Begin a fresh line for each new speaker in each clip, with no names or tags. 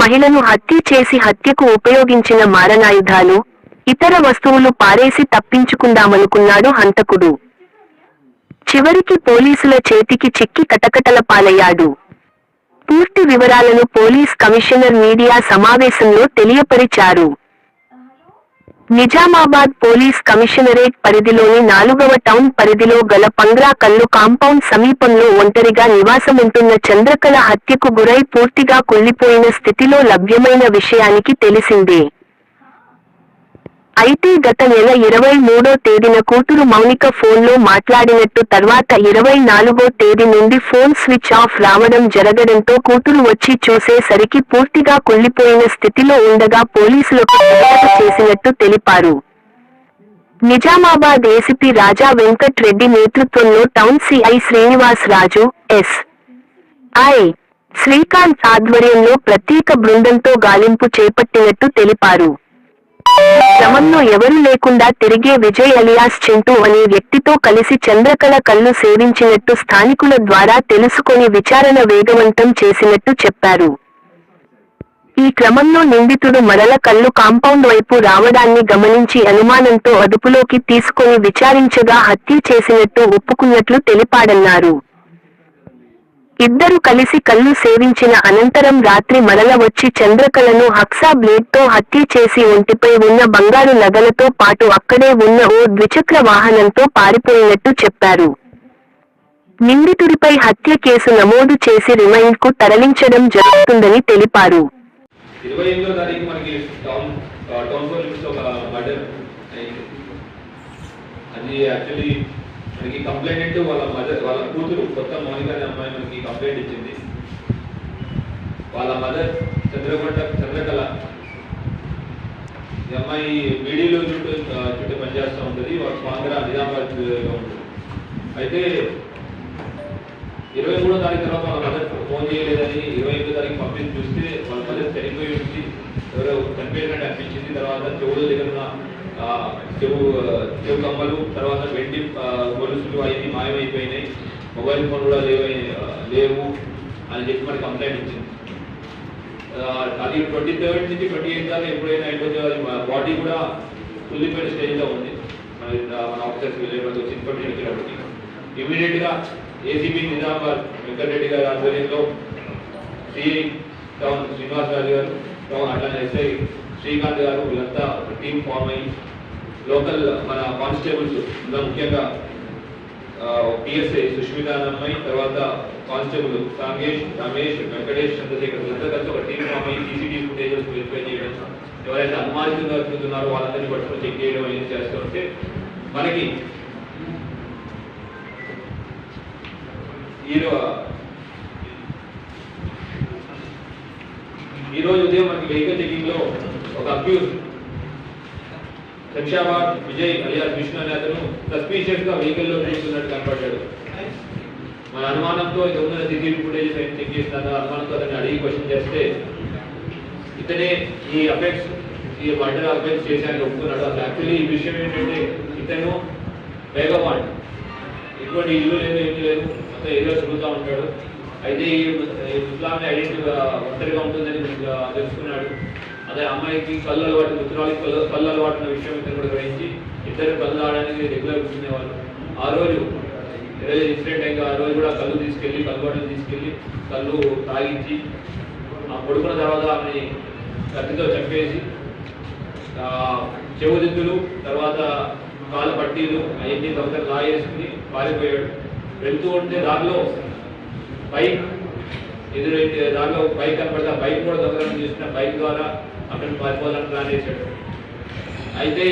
మహిళను హత్య చేసి హత్యకు ఉపయోగించిన మారణాయుధాలు ఇతర వస్తువులు పారేసి తప్పించుకుందామనుకున్నాడు హంతకుడు. చివరికి పోలీసుల చేతికి చిక్కి కటకటల పాలయ్యాడు. పూర్తి వివరాలను పోలీస్ కమిషనర్ మీడియా సమావేశంలో తెలియపరిచారు. నిజామాబాద్ పోలీస్ కమిషనరేట్ పరిధిలోని నాలుగవ టౌన్ పరిధిలో గల పంగ్రా కల్లు కాంపౌండ్ సమీపంలో ఒంటరిగా నివాసముంటున్న చంద్రకళ హత్యకు గురై పూర్తిగా కుళ్ళిపోయిన స్థితిలో లభ్యమైన విషయానికి తెలిసిందే. అయితే గత నెల ఇరవై మూడో తేదీన కూతురు మౌనిక ఫోన్లో మాట్లాడినట్టు తర్వాత ఇరవై నాలుగో తేదీ నుండి ఫోన్ స్విచ్ ఆఫ్ రావడం జరగడంతో కూతురు వచ్చి చూసేసరికి పూర్తిగా కుళ్ళిపోయిన స్థితిలో ఉండగా పోలీసులకు ఫిర్యాదు చేసినట్టు తెలిపారు. నిజామాబాద్ ఏసీపీ రాజా వెంకట్ రెడ్డి నేతృత్వంలో town CI Srinivas Raju S. I. Srikanth ఆధ్వర్యంలో ప్రత్యేక బృందంతో గాలింపు చేపట్టినట్టు తెలిపారు. క్రమంలో ఎవరూ లేకుండా తిరిగే విజయ్ అలియాస్ చింటూ అనే వ్యక్తితో కలిసి చంద్రకళ కళ్ళు సేవించినట్టు స్థానికుల ద్వారా తెలుసుకొని విచారణ వేగవంతం చేసినట్టు చెప్పారు. ఈ క్రమంలో నిందితుడు మరల కళ్ళు కాంపౌండ్ వైపు రావడాన్ని గమనించి అనుమానంతో అదుపులోకి తీసుకొని విచారించగా హత్య చేసినట్టు ఒప్పుకున్నట్లు తెలిపాడన్నారు. ఇద్దరు కలిసి కళ్ళు సేవించిన అనంతరం రాత్రి మరల వచ్చి చంద్రకళను హక్సా బ్లేడ్తో హత్య చేసి ఒంటిపై ఉన్న బంగారు నగలతో పాటు అక్కడే ఉన్న ఓ ద్విచక్ర వాహనంతో పారిపోయినట్టు చెప్పారు. నిందితుడిపై హత్య కేసు నమోదు చేసి రిమైండ్కు తరలించడం జరుగుతుందని తెలిపారు.
అది యాక్చువల్లీ మనకి కంప్లైంట్ వాళ్ళ మదర్ వాళ్ళ కూతురు కొత్త మౌనిక అనే అమ్మాయి మనకి కంప్లైంట్ ఇచ్చింది. వాళ్ళ మదర్ చంద్రకొండ చంద్రకళ. ఈ అమ్మాయి బీడీలో చుట్టూ చుట్టూ పనిచేస్తూ ఉంటుంది. వాళ్ళ స్వాంగ్రా నిజామాబాద్ ఉంటుంది. అయితే ఇరవై మూడో తారీఖు తర్వాత వాళ్ళ మదర్ ఫోన్ చేయలేదని ఇరవై ఎనిమిదో తారీఖు పంపించి చూస్తే వాళ్ళ మదర్ చనిపోయి ఉంది ఎవరో చనిపోయినట్టు అనిపించింది. తర్వాత చెవుల దగ్గర చెవు చెవు కమ్మలు తర్వాత వెండి గొలుసులు అవి మాయమైపోయినాయి. మొబైల్ ఫోన్ కూడా లేవు లేవు అని చెప్పి మనకి కంప్లైంట్ ఇచ్చింది. అది ట్వంటీ థర్డ్ నుంచి ట్వంటీ ఎయిత్ దాకా ఎప్పుడైనా అయిపోతే బాడీ కూడా కుళ్ళిపోయిన స్టేజ్లో ఉంది. మన మన ఆఫీసర్స్ వెళ్ళేటప్పుడు వచ్చి ఇన్ఫర్మేషన్ ఇచ్చినప్పటికీ ఇమీడియట్గా ఏసీబీ నిజామాబాద్ వెంకటరెడ్డి గారి ఆధ్వర్యంలో సిఐ టౌన్ శ్రీనివాసరాజు గారు టౌన్ అట్లానే ఎస్ఐ శ్రీకాంత్ గారు వీళ్ళంతా ఒక టీం ఫామ్ అయ్యి లోకల్ మన కానిస్టేబుల్స్ ఇంకా ముఖ్యంగా పిఎస్ఐ సుష్మిత అమ్మాయి తర్వాత కానిస్టేబుల్ సాంగేష్ రమేష్ వెంకటేష్ చంద్రశేఖర్ వీళ్ళంతా కలిసి ఒక టీం ఫామ్ అయ్యి సీసీటీవీ ఫుటేజెస్ వెరిఫై చేయడం. ఎవరైతే అనుమానితంగా తిరుగుతున్నారో వాళ్ళందరినీ పట్టుకొని చెక్ చేయడం అనేది చేస్తూ ఉంటే మనకి ఈరోజు ఈ ఉదయం మనకి వెహికల్ చెకింగ్లో ఒక అక్యూజ్ శంషాబాద్ విజయ్ అలియాస్ విష్ణు అనే అతను సస్పీషియస్గా వెహికల్లో తిరుగుతున్నట్టు కనపడ్డాడు. మన అనుమానంతో ఇది ఉన్న సీసీటీవీ ఫుటేజ్ చెక్ చేస్తాను అనుమానంతో అతన్ని అడిగి క్వశ్చన్ చేస్తే ఇతనే ఈ అఫెక్ట్స్ ఈ మర్డర్ అఫెక్ట్స్ చేశాను ఒప్పుకున్నాడు. అసలు యాక్చువల్లీ ఈ విషయం ఏంటంటే ఇతను వేగవాడ్ ఇటువంటి ఇల్లు లేదు ఏమీ లేదు. మొత్తం ఏదో తిరుగుతూ ఉంటాడు. అయితే ఈ ఈ ఐడెంటిటీ ఒంటరిగా ఉంటుందని తెలుసుకున్నాడు. అదే అమ్మాయికి కళ్ళు అలవాటు మిత్రాలకి కళ్ళు కళ్ళు అలవాటు ఉన్న విషయం ఇద్దరు కూడా గ్రహించి ఇద్దరు కళ్ళు ఆడడానికి రెగ్యులర్ కూర్చునేవాళ్ళు. ఆ రోజు ఈరోజు ఇన్సిడెంట్ అయింది. ఆ రోజు కూడా కళ్ళు తీసుకెళ్ళి కళ్ళు బాటలు తీసుకెళ్ళి కళ్ళు తాగించి ఆ పడుకున్న తర్వాత ఆమెని కత్తితో చంపేసి చెవుదిద్దులు తర్వాత కాలు పట్టీలు అవన్నీ తొందర లాగేసుకుని పారిపోయాడు. వెళ్తూ ఉంటే దారిలో బైక్ ఎదురైతే దారిలో బైక్ కనపడితే ఆ బైక్ కూడా దొంగతనం చేసిన బైక్ ద్వారా అక్కడికి పారిపోవాలని ప్లాన్ చేశాడు అయితే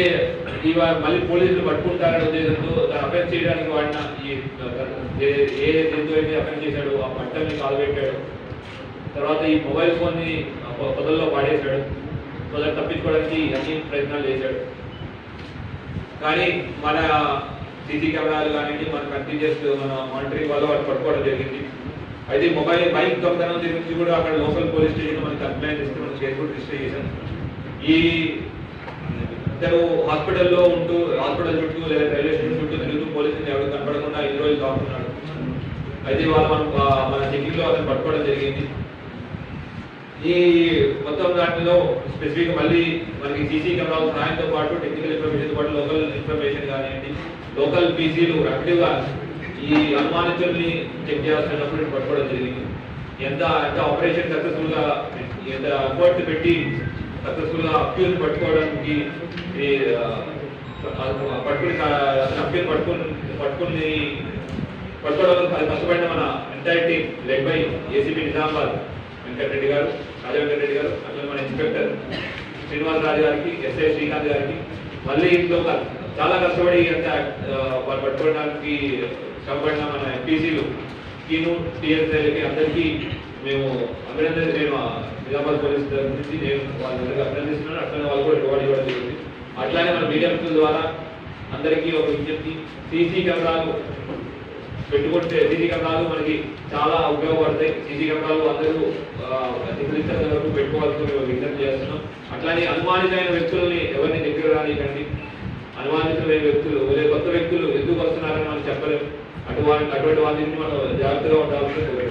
ఇవాళ మళ్ళీ పోలీసులు పట్టుకుంటారనే ఉద్దేశంతో అఫెన్స్ చేయడానికి వాడిన ఈ ఏ- ఏ జంతువు అయితే అఫెన్స్ చేశాడు ఆ పట్టని కాలు పెట్టాడు తర్వాత ఈ మొబైల్ ఫోన్ని పొదల్లో పాడేశాడు. పొదలు తప్పించుకోవడానికి అన్ని ప్రయత్నాలు చేశాడు. కానీ మన సీసీ కెమెరాలు కానివ్వండి మన కంటిన్యూస్ మన మానిటరింగ్ వల్ల వాళ్ళు పట్టుకోవడం జరిగింది. అయితే మొబైల్ బైక్ దొంగతనం గురించి కూడా అక్కడ లోకల్ పోలీస్ స్టేషన్ మనకి కంప్లైంట్ ఇస్తే మనం కేసు కూడా రిజిస్టర్ చేశాం ఈ ఇద్దరు హాస్పిటల్లో ఉంటూ హాస్పిటల్ చుట్టూ లేదా రైల్వే స్టేషన్ చుట్టూ తిరుగుతూ పోలీసులు ఎవరు కనపడకుండా ఇన్ని రోజులు దాక్కున్నాడు అయితే వాళ్ళు మనం మన చెక్కింగ్లో లో అతను పట్టుకోవడం జరిగింది. ఈ మొత్తం దాంట్లో స్పెసిఫిక్ మళ్ళీ మనకి సీసీ కెమెరాల సహాయంతో పాటు టెక్నికల్ ఇన్ఫర్మేషన్ పాటు లోకల్ ఇన్ఫర్మేషన్ కానివ్వండి లోకల్ పీసీలు యాక్టివ్గా ఈ అనుమానితుల్ని చెక్ చేస్తున్నప్పుడు పట్టుకోవడం జరిగింది. ఎంత ఎంత ఆపరేషన్ సక్సెస్ఫుల్గా ఎంత ఎఫర్ట్ పెట్టి సక్సెస్ఫుల్గా గా పట్టుకోవడానికి పట్టుకుని అప్యూల్ పట్టుకుని పట్టుకుని పట్టుకోవడం అది కష్టపడిన మన entire team led by ACB Nizamabad Venkatareddy గారు రాజా వెంకటరెడ్డి గారు అట్లనే మన ఇన్స్పెక్టర్ శ్రీనివాస్ రాజు గారికి ఎస్ఐ శ్రీకాంత్ గారికి మళ్ళీ ఇంట్లో చాలా కష్టపడి అంత వాళ్ళు పట్టుకోవడానికి శ్రమపడిన మన ఎంపీసీలు కీను టీఎస్ఐలకి అందరికీ మేము అభినందన మేము నిజామాబాద్ పోలీస్ నుంచి. నేను వాళ్ళ దగ్గర అభినందిస్తున్నాను. అట్లనే వాళ్ళు కూడా రివార్డ్ ఇవ్వడం జరిగింది. అట్లానే మన మీడియా మిత్రుల ద్వారా అందరికీ ఒక విజ్ఞప్తి. సీసీ కెమెరాలు పెట్టుకుంటే సీసీ కెమెరాలు మనకి చాలా ఉపయోగపడతాయి. సీసీ కెమెరాలు అందరూ నిపుణించేంత వరకు పెట్టుకోవాల్సి మేము విజ్ఞప్తి చేస్తున్నాం. అట్లానే అనుమానితమైన వ్యక్తుల్ని ఎవరిని దగ్గర రానికండి అనుమానితమైన వ్యక్తులు లేదా కొత్త వ్యక్తులు అటువంటి అటువంటి వాటి మనం జాగ్రత్తగా ఉండాలని